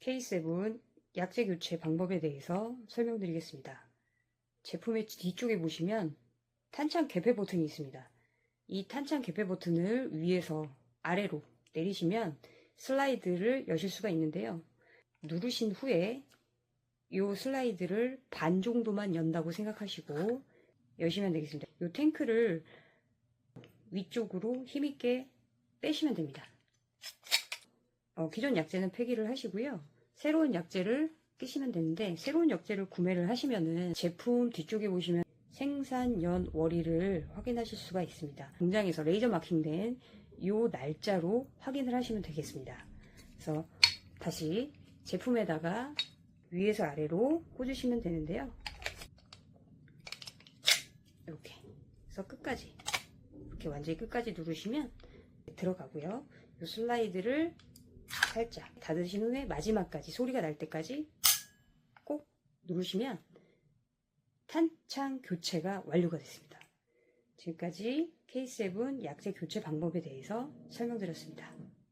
K7 약재 교체 방법에 대해서 설명드리겠습니다. 제품의 뒤쪽에 보시면 탄창 개폐 버튼이 있습니다. 이 탄창 개폐 버튼을 위에서 아래로 내리시면 슬라이드를 여실 수가 있는데요. 누르신 후에 이 슬라이드를 반 정도만 연다고 생각하시고 여시면 되겠습니다. 이 탱크를 위쪽으로 힘있게 빼시면 됩니다. 어, 기존 약재는 폐기를 하시고요. 새로운 약재를 끼시면 되는데 새로운 약재를 구매를 하시면은 제품 뒤쪽에 보시면 생산 연 월일을 확인하실 수가 있습니다. 공장에서 레이저 마킹된 이 날짜로 확인을 하시면 되겠습니다. 그래서 다시 제품에다가 위에서 아래로 꽂으시면 되는데요. 이렇게 그래서 끝까지 이렇게 완전히 끝까지 누르시면 들어가고요. 이 슬라이드를 살짝 닫으신 후에 마지막까지 소리가 날 때까지 꼭 누르시면 탄창 교체가 완료가 됐습니다. 지금까지 K7 약재 교체 방법에 대해서 설명드렸습니다.